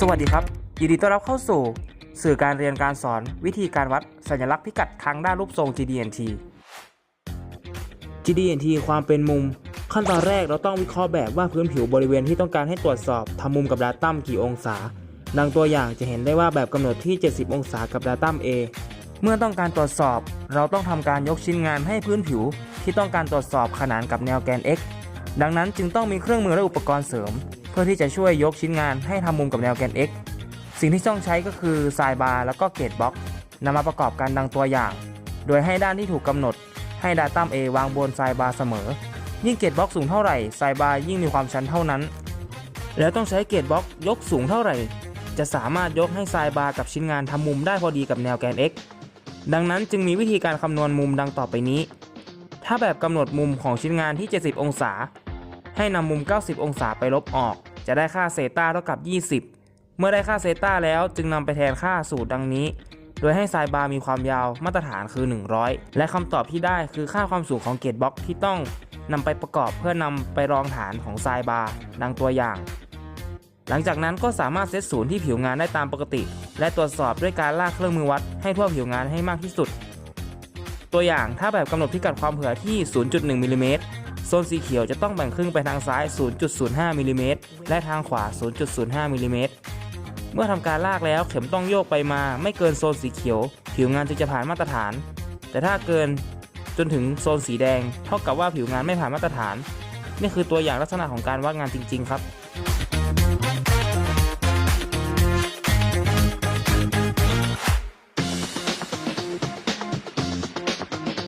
สวัสดีครับ ยินดีต้อนรับเข้าสู่ สื่อการเรียนการสอนวิธีการวัดสัญลักษณ์พิกัดทางด้านรูปทรง GDNT GDNT ความเป็นมุม ขั้นตอนแรกเราต้องวิเคราะห์แบบว่าพื้นผิวบริเวณที่ต้องการให้ตรวจสอบทำมุมกับดาตัมกี่องศา ดังตัวอย่างจะเห็นได้ว่าแบบกำหนดที่ 70 องศากับดาตัม A เมื่อต้องการตรวจสอบ เราต้องทำการยกชิ้นงานให้พื้นผิว ที่ต้องการตรวจสอบขนานกับแนวแกน x ดังนั้นจึงต้องมีเครื่องมือและอุปกรณ์เสริม พื่อที่จะช่วยยกชิ้นงานให้ทำมุมกับแนวแกน x สิ่งที่ต้องใช้ก็คือทรายบาร์แล้วก็เกตบล็อกนำมาประกอบกันดังตัวอย่าง โดยให้ด้านที่ถูกกำหนด ให้ดาตัม A วางบนทรายบาร์เสมอ ยิ่งเกตบล็อกสูงเท่าไหร่ทรายบาร์ยิ่งมีความชันเท่านั้น แล้วต้องใช้เกตบล็อกยกสูงเท่าไหร่ จะสามารถยกให้ทรายบาร์กับชิ้นงานทำมุมได้พอดีกับแนวแกน x ดังนั้นจึงมีวิธีการคำนวณมุมดังต่อไปนี้ ถ้าแบบกำหนดมุมของชิ้นงานที่ 70 องศา ให้นำมุม 90 องศาไปลบออก จะได้ค่าเซต้าเท่ากับ 20 เมื่อได้ค่าเซต้าแล้วจึงนำไปแทนค่าสูตรดังนี้ โดยให้ไซบาร์มีความยาวมาตรฐานคือ 100 และคำตอบที่ได้คือค่าความสูงของเกตบล็อกที่ต้องนำไปประกอบเพื่อนำไปรองฐานของไซบาร์ดังตัวอย่าง หลังจากนั้นก็สามารถเซตศูนย์ที่ผิวงานได้ตามปกติ และตรวจสอบด้วยการลากเครื่องมือวัดให้ทั่วผิวงานให้มากที่สุด ตัวอย่างถ้าแบบกำหนดพิกัดความเผื่อที่ 0.1มิลลิเมตรโซนสีเขียวจะต้องแบ่งครึ่งไปทางซ้าย 0.05มิลลิเมตรและทางขวา 0.05มิลลิเมตรเมื่อทำการลากแล้วเข็มต้องโยกไปมาไม่เกินโซนสีเขียว ผิวงานจึงจะผ่านมาตรฐาน แต่ถ้าเกินจนถึงโซนสีแดง เท่ากับว่าผิวงานไม่ผ่านมาตรฐาน นี่คือตัวอย่างลักษณะของการวัดงานจริง ๆ ครับ